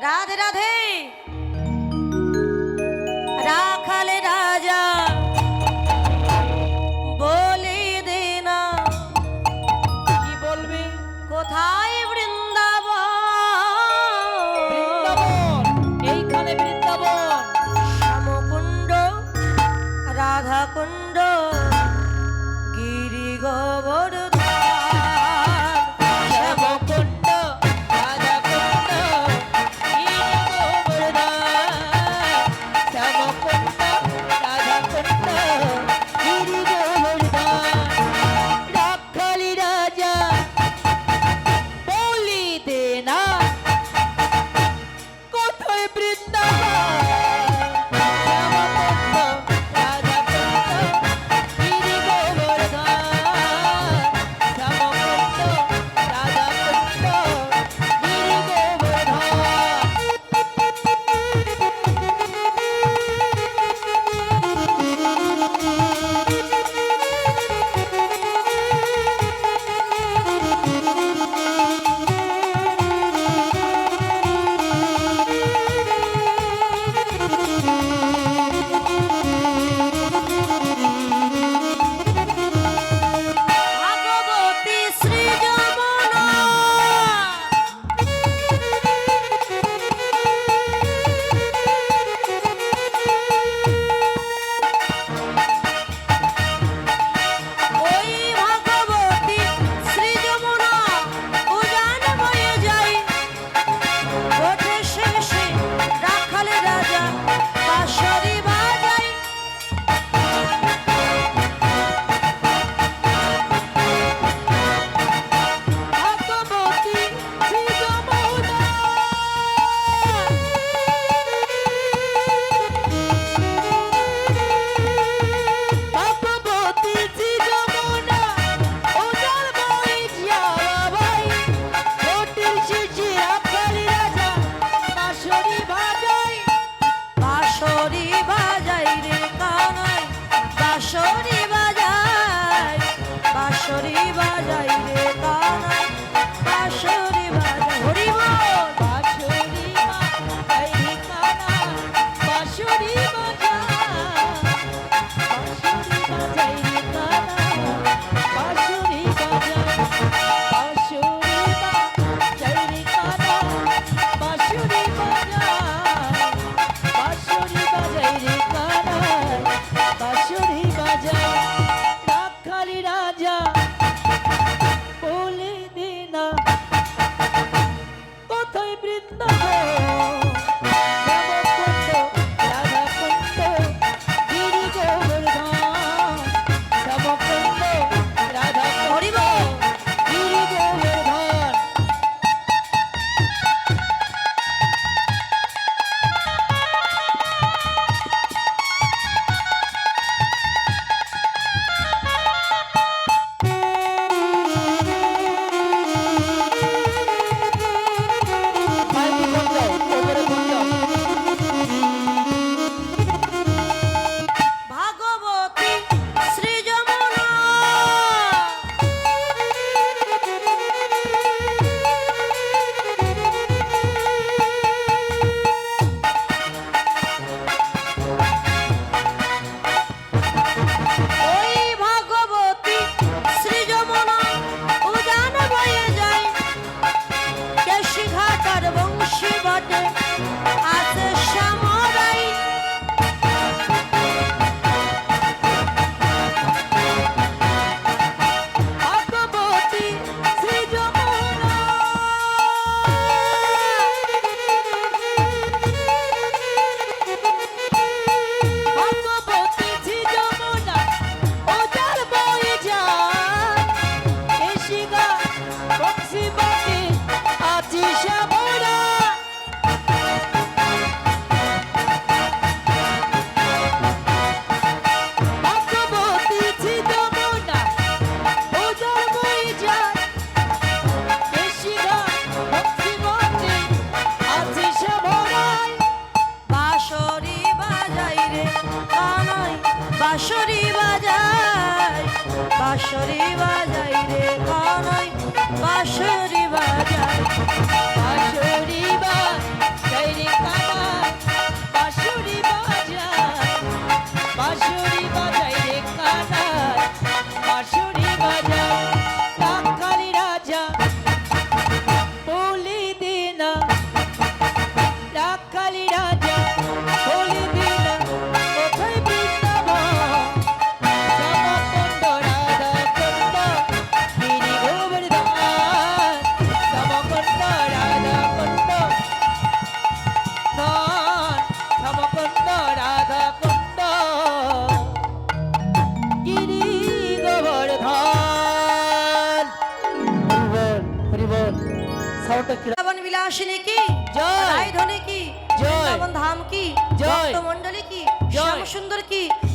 Radhe Radhe.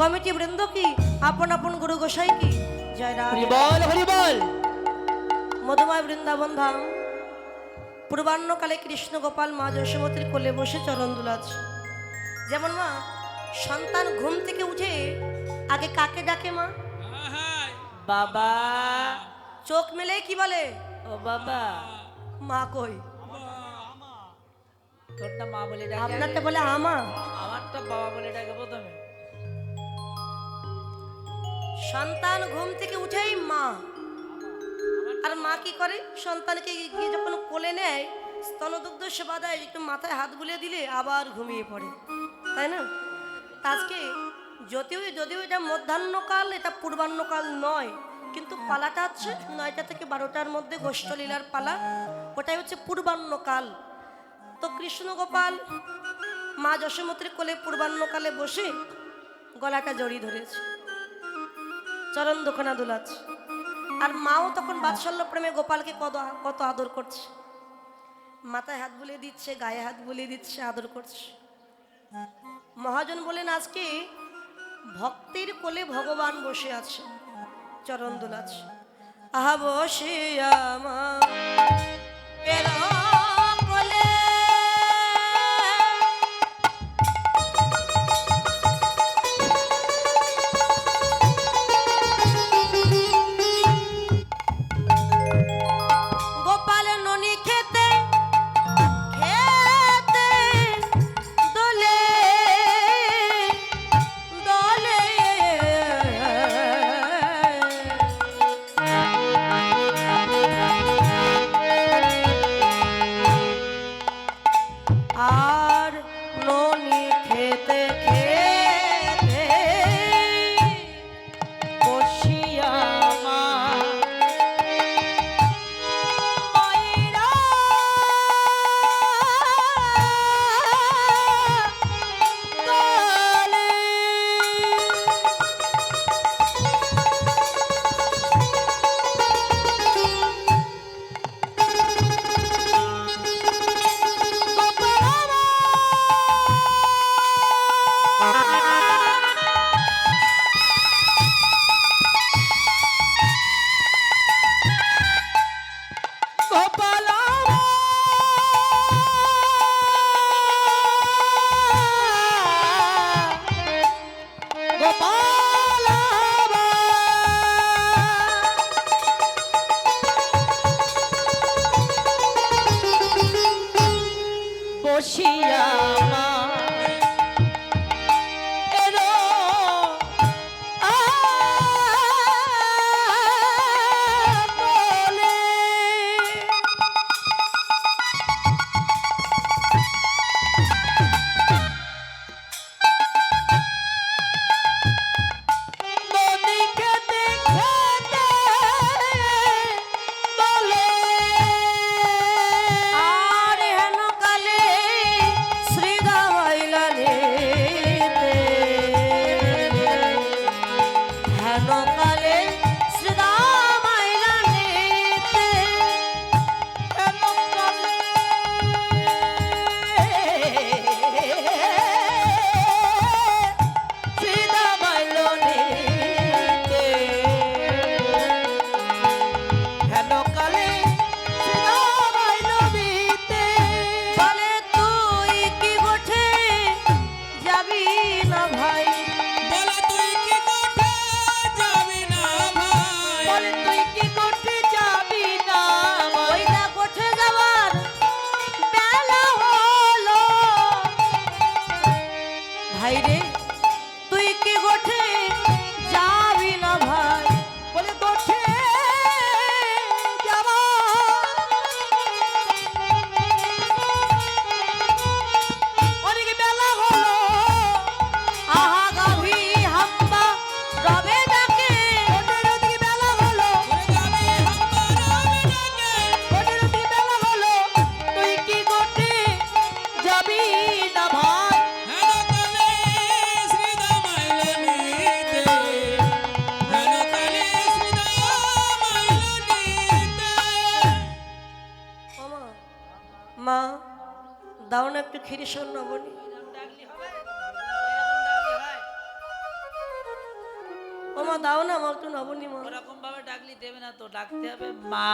Committee বৃন্দ কি? আপন আপন গুরু গোসাই কি? জয় বল মধুময় বৃন্দাবন ধাম। পূর্বাহ্নকালে কৃষ্ণ গোপাল মা যশোমতির কোলে বসে চরণ দুলাচ্ছে। যেমন মা সন্তান ঘুম থেকে উঠে আগে কাকে ডাকে মা? বাবা। চোখ মেলে কি বলে? ও বাবা। মা কই? তোরটা মা বলে ডাকে। আপনারটা বলে আমা। আমারটা বাবা বলে ডাকে প্রথমে। সন্তান ঘুম থেকে উঠেই মা। আর মা কি করে? সন্তানকে গিয়ে যখন কোলে নেয়, স্তনদুগ্ধ সেবা দেয়, একটু মাথায় হাত বুলিয়ে দিলে আবার ঘুমিয়ে পড়ে। তাই না? আজকে যদিও যদিও এটা মধ্যাহ্নকাল, এটা পূর্বাহ্নকাল নয়, কিন্তু পালাটা হচ্ছে নয়টা থেকে বারোটার মধ্যে গোষ্ঠলীলার পালা। ওটাই হচ্ছে পূর্বাহ্নকাল। তো কৃষ্ণগোপাল মা যশোমতির কোলে পূর্বাহ্নকালে বসে গলাটা জড়িয়ে ধরেছে। চরণ দোকানা দোলাচ্ছে আর মাও তখন বাৎসল্য প্রেমে গোপালকে কত কত আদর করছে। মাথায় হাত বুলিয়ে দিচ্ছে, গায়ে হাত বুলিয়ে দিচ্ছে, আদর করছে। মহাজন বলেন আজকে ভক্তির কোলে ভগবান বসে আছে চরণ দোলাচ্ছে আহা বসে আমার ও মা দাও না আমার একটু নবনী ওরকম ভাবে ডাকলি দেবে না তো ডাকতে হবে মা।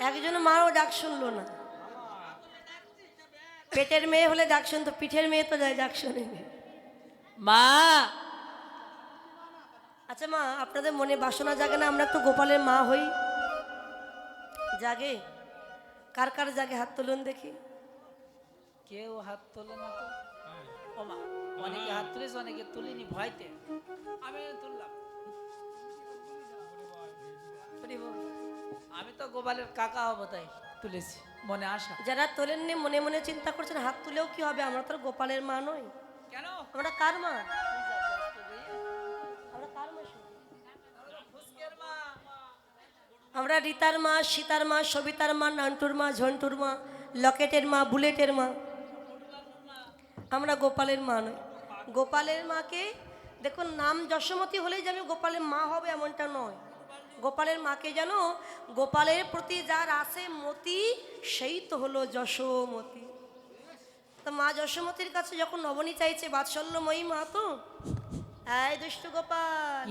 একজন মারও ডাক শুনলো না। পেটের মেয়ে হলে ডাক শুনতো পিঠের মেয়ে তো যায় ডাক শুনে। মা। আচ্ছা মা আপনাদের মনে বাসনা জাগে না? আমরা একটু গোপালের মা হই। জাগে? কার কার জাগে হাত তুলুন দেখি। কেউ হাত তোলে না তো। ও মা অনেকে হাত তুলেছে অনেকে তুলিনি ভয়তে। আমি তুললাম। আমি তো গোপালের কাকা হব তাই তুলেছি মনে আশা। যারা তোলেননি মনে মনে চিন্তা করছেন হাত তুলেও কি হবে? আমরা তো গোপালের মা নই। কেন? আমরা কার মা? আমরা কার মা শুনি? আমরা রীতার মা সীতার মা সবিতার মা নান্টুর মা ঝন্টুর মা লকেটের মা বুলেটের মা। আমরা গোপালের মা নই। গোপালের মাকে দেখুন নাম যশোমতী হলেই যে আমি গোপালের মা হবে এমনটা নয়। গোপালের মাকে যেন গোপালের প্রতি যার আসে মতি সেই তো হলো যশোমতী। তো মা যশোমতীর কাছে যখন নবনী চাইছে বাৎসল্যময়ী মা তো এই দুষ্টু গোপাল।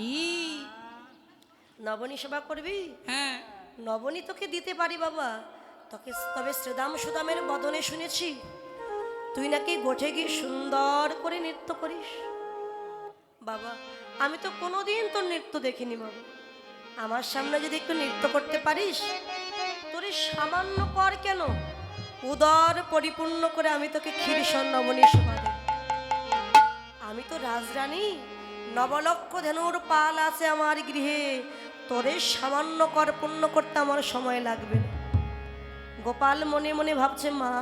নবনী সেবা করবি? হ্যাঁ। নবনী তোকে দিতে পারি বাবা। তোকে তবে শ্রীদাম সুদামের বদনে শুনেছি। তুই নাকি গোঠে গিয়ে সুন্দর করে নৃত্য করিস? বাবা, আমি তো কোনোদিন তোর নৃত্য দেখিনি বাবা আমার সামনে যদি একটু নৃত্য করতে পারিস, তোর সামান্য কর কেন? উদর পরিপূর্ণ করে আমি তোকে ক্ষীরসন নবনী সেবা দেব। আমি তো রাজরানী, নবলক্ষ ধেনুর পাল আছে আমার গৃহে। তোরে সামান্য কর পূর্ণ করতে আমার সময় লাগবে গোপাল মনে মনে ভাবছে, মা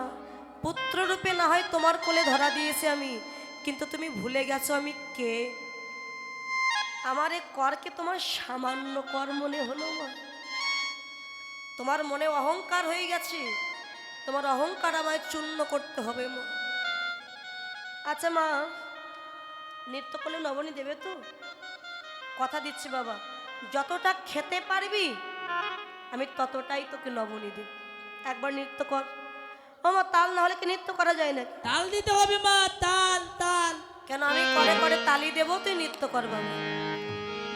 পুত্র রূপে না হয় তোমার কোলে ধরা দিয়েছে আমি। কিন্তু তুমি ভুলে গেছো আমি কে? আমার এ করকে তোমার সামান্য কর মনে হলো তোমার মনে অহংকার হয়ে গেছে। তোমার অহংকার আমায় চূর্ণ করতে হবে মা। আচ্ছা মা, নৃত্য করলে নবনী দেবে তো? কথা দিচ্ছি বাবা, যতটা খেতে পারবি, আমি ততটাই তোকে নবনী দেব। একবার নৃত্য কর। আমার তাল না হলে কি নৃত্য করা যায় না তাল দিতে হবে মা তাল তাল। কেন আমি করে করে তালি দেব তুই নৃত্য করব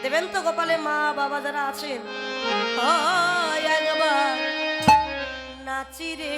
দেবেন তো গোপালে মা বাবা যারা আছেন। নাচি রে।